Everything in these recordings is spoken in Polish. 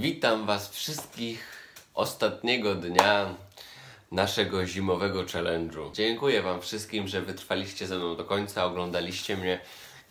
Witam Was wszystkich ostatniego dnia naszego zimowego challenge'u. Dziękuję Wam wszystkim, że wytrwaliście ze mną do końca, oglądaliście mnie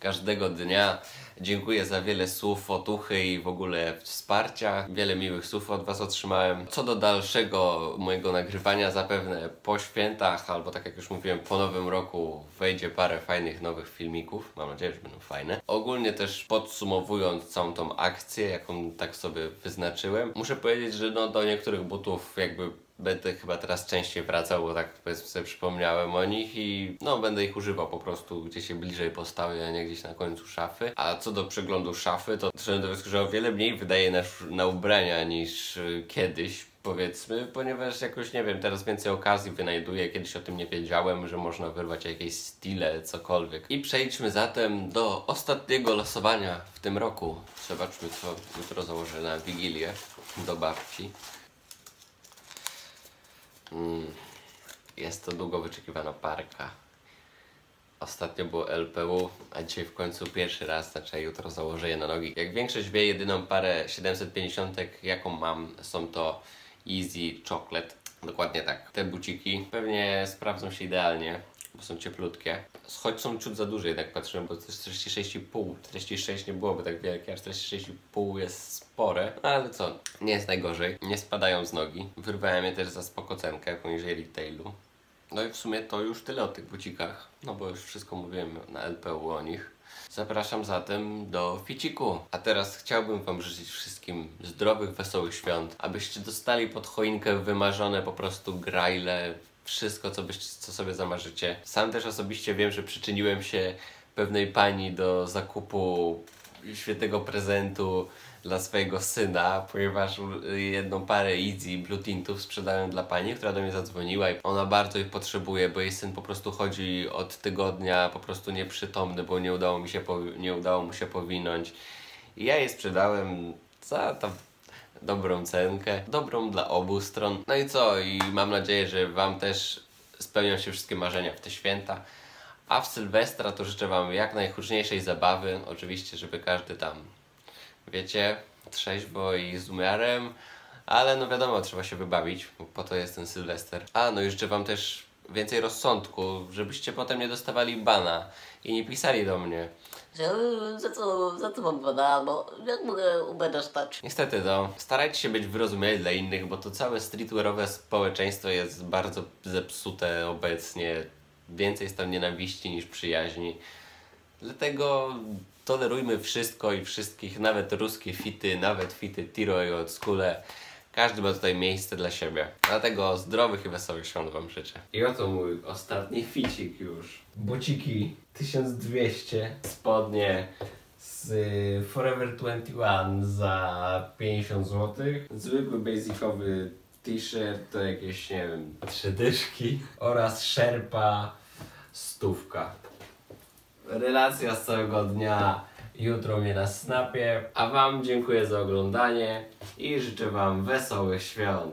każdego dnia. Dziękuję za wiele słów otuchy i w ogóle wsparcia. Wiele miłych słów od Was otrzymałem. Co do dalszego mojego nagrywania, zapewne po świętach, albo tak jak już mówiłem, po nowym roku wejdzie parę fajnych nowych filmików. Mam nadzieję, że będą fajne. Ogólnie też podsumowując całą tą akcję, jaką tak sobie wyznaczyłem, muszę powiedzieć, że no do niektórych butów jakby będę chyba teraz częściej wracał, bo tak sobie przypomniałem o nich i no będę ich używał po prostu gdzie się bliżej postawię, a nie gdzieś na końcu szafy. A co do przeglądu szafy, to doszedłem do wniosku, że o wiele mniej wydaje na, na ubrania niż y, kiedyś powiedzmy, ponieważ jakoś nie wiem, teraz więcej okazji wynajduję, kiedyś o tym nie wiedziałem, że można wyrwać jakieś stile, cokolwiek. I przejdźmy zatem do ostatniego losowania w tym roku. Zobaczmy co jutro założę na Wigilię do babci. Mm, Jest to długo wyczekiwana parka. Ostatnio było LPU, a dzisiaj w końcu pierwszy raz, znaczy jutro założę je na nogi. Jak większość wie, jedyną parę 750, jaką mam, są to Easy Chocolate. Dokładnie tak. Te buciki pewnie sprawdzą się idealnie, bo są cieplutkie. Choć są ciut za duże, jednak patrzyłem, bo to jest 46,5. 46 nie byłoby tak wielkie, a 46,5 jest spore. No ale co, nie jest najgorzej. Nie spadają z nogi. Wyrwałem je też za spokocenkę poniżej retailu. No i w sumie to już tyle o tych bucikach, no bo już wszystko mówiłem na LPU o nich. Zapraszam zatem do ficiku. A teraz chciałbym Wam życzyć wszystkim zdrowych, wesołych świąt, abyście dostali pod choinkę wymarzone po prostu grajle, wszystko co, byście, co sobie zamarzycie. Sam też osobiście wiem, że przyczyniłem się pewnej pani do zakupu świetnego prezentu dla swojego syna, ponieważ jedną parę Easy Blue Tintów sprzedałem dla pani, która do mnie zadzwoniła i ona bardzo ich potrzebuje, bo jej syn po prostu chodzi od tygodnia po prostu nieprzytomny, bo nie udało mi się, nie udało mu się powinąć. I ja je sprzedałem za tam dobrą cenkę, dobrą dla obu stron. No i co? I mam nadzieję, że Wam też spełnią się wszystkie marzenia w te święta. A w Sylwestra to życzę Wam jak najhuczniejszej zabawy. Oczywiście, żeby każdy tam, wiecie, trzeźwo i z umiarem. Ale no wiadomo, trzeba się wybawić, bo po to jest ten Sylwester. A, no i życzę Wam też więcej rozsądku, żebyście potem nie dostawali bana i nie pisali do mnie. Za co, za co mam pana, albo jak mogę Uber dostać? Niestety, no, starajcie się być wyrozumiali dla innych, bo to całe streetwearowe społeczeństwo jest bardzo zepsute obecnie. Więcej jest tam nienawiści niż przyjaźni. Dlatego tolerujmy wszystko i wszystkich, nawet ruskie fity, nawet fity Tiro i Oldskule. Każdy ma tutaj miejsce dla siebie. Dlatego zdrowych i wesołych świąt Wam życzę. I oto mój ostatni ficik już. Buciki 1200, spodnie z y, Forever 21 za 50 zł. Zwykły basicowy t-shirt to jakieś, nie wiem, trzy dyszki oraz szerpa stówka. Relacja z całego dnia jutro mnie na snapie, a Wam dziękuję za oglądanie i życzę Wam wesołych świąt.